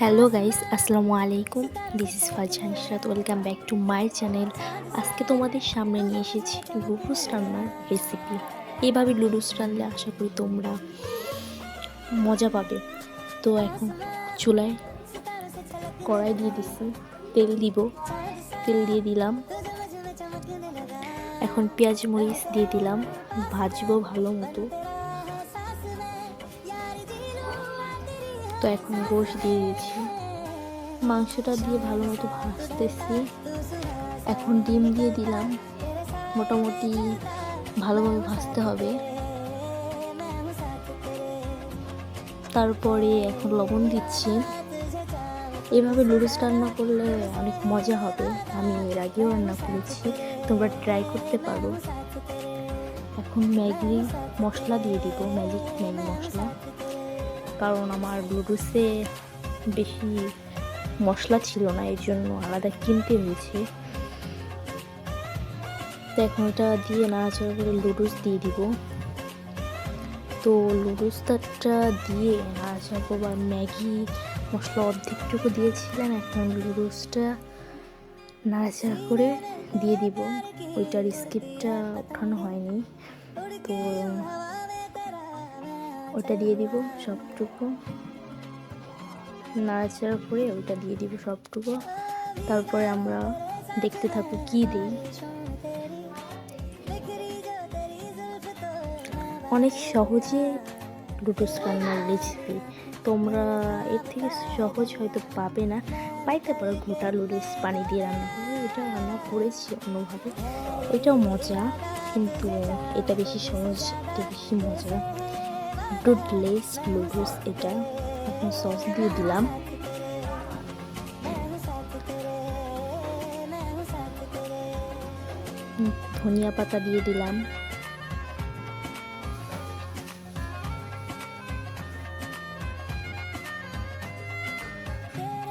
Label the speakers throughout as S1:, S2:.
S1: Hello guys, আসসালামু আলাইকুম। This is Farzan Ishrat welcome back to my channel আজকে তোমাদের সামনে নিয়ে এসেছি লুডুস রান্নার রেসিপি এভাবে লুডুস রান্নলে আশা করি তোমরা মজা পাবে। তো এখন চুলায় কড়াই দিয়ে দিচ্ছি, তেল দিব, তেল দিয়ে দিলাম। এখন পেঁয়াজ মরিচ দিয়ে দিলাম, ভাজবো ভালো মতো। তো এখন গোশ দিয়ে দিয়েছি। মাংসটা দিয়ে ভালো মতো ভাজতেছি। এখন ডিম দিয়ে দিলাম। মোটামুটি ভালোভাবে ভাজতে হবে। তারপরে এখন লবণ দিচ্ছি। এভাবে লুডুস রান্না করলে অনেক মজা হবে। আমি এর আগেও রান্না করেছি। তোমরা ট্রাই করতে পারো। এখন ম্যাগি মশলা দিয়ে দিব। ম্যাজিক ম্যাগি মশলা। কারণ আমার ব্লুটুথে বেশি মশলা ছিল না, এর জন্য আলাদা কিনতে হয়েছে। তো এখন এটা দিয়ে নাড়াচাড়া করে লুডুস দিয়ে দিব। তো লুডুসটা দিয়ে নাড়াচাড়া করব, আর ম্যাগি মশলা অর্ধেকটুকু দিয়েছিলাম, এখন লুডুসটা নাড়াচাড়া করে দিয়ে দিব। ওইটার স্কিপটা ওঠানো হয়নি, তো ওটা দিয়ে দিব সবটুকু। নাড়াচাড়া করে ওটা দিয়ে দিব সবটুকু। তারপরে আমরা দেখতে থাকব কি দিই। অনেক সহজে লুডুস রান্নার রেসিপি তোমরা এর থেকে সহজ হয়তো পাবে না। পাইতে পারো গোটা লুডুস পানি দিয়ে রান্না করে। এটা রান্না করেছি অন্যভাবে। এটাও মজা, কিন্তু এটা বেশি সহজ, এটা বেশি মজা। ডুডলেস লুডুস এটা এখন সস দিয়ে দিলাম। ধনিয়া পাতা দিয়ে দিলাম।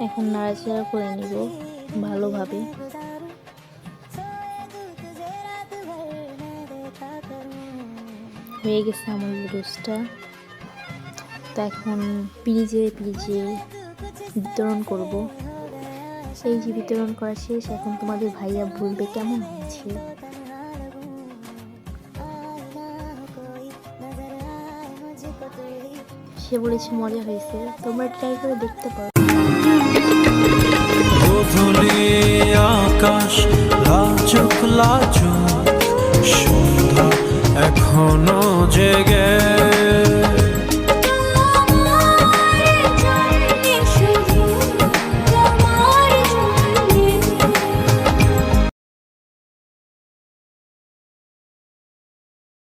S1: এখন নাড়াচাড়া করে নিব ভালোভাবে। হয়ে গেছে আমার লুডুসটা তো এখন পিজে পিজে বিতরণ করব। সেই যে বিতরণ করা শেষ, এখন তোমাদের ভাইয়া বলবে কেমন হয়েছে। সে বলেছে মজা হয়েছে। তোমরা ট্রাই করে দেখতে পারো।
S2: আকাশ লাচুক লাচুক সন্ধ্যা এখনও জেগে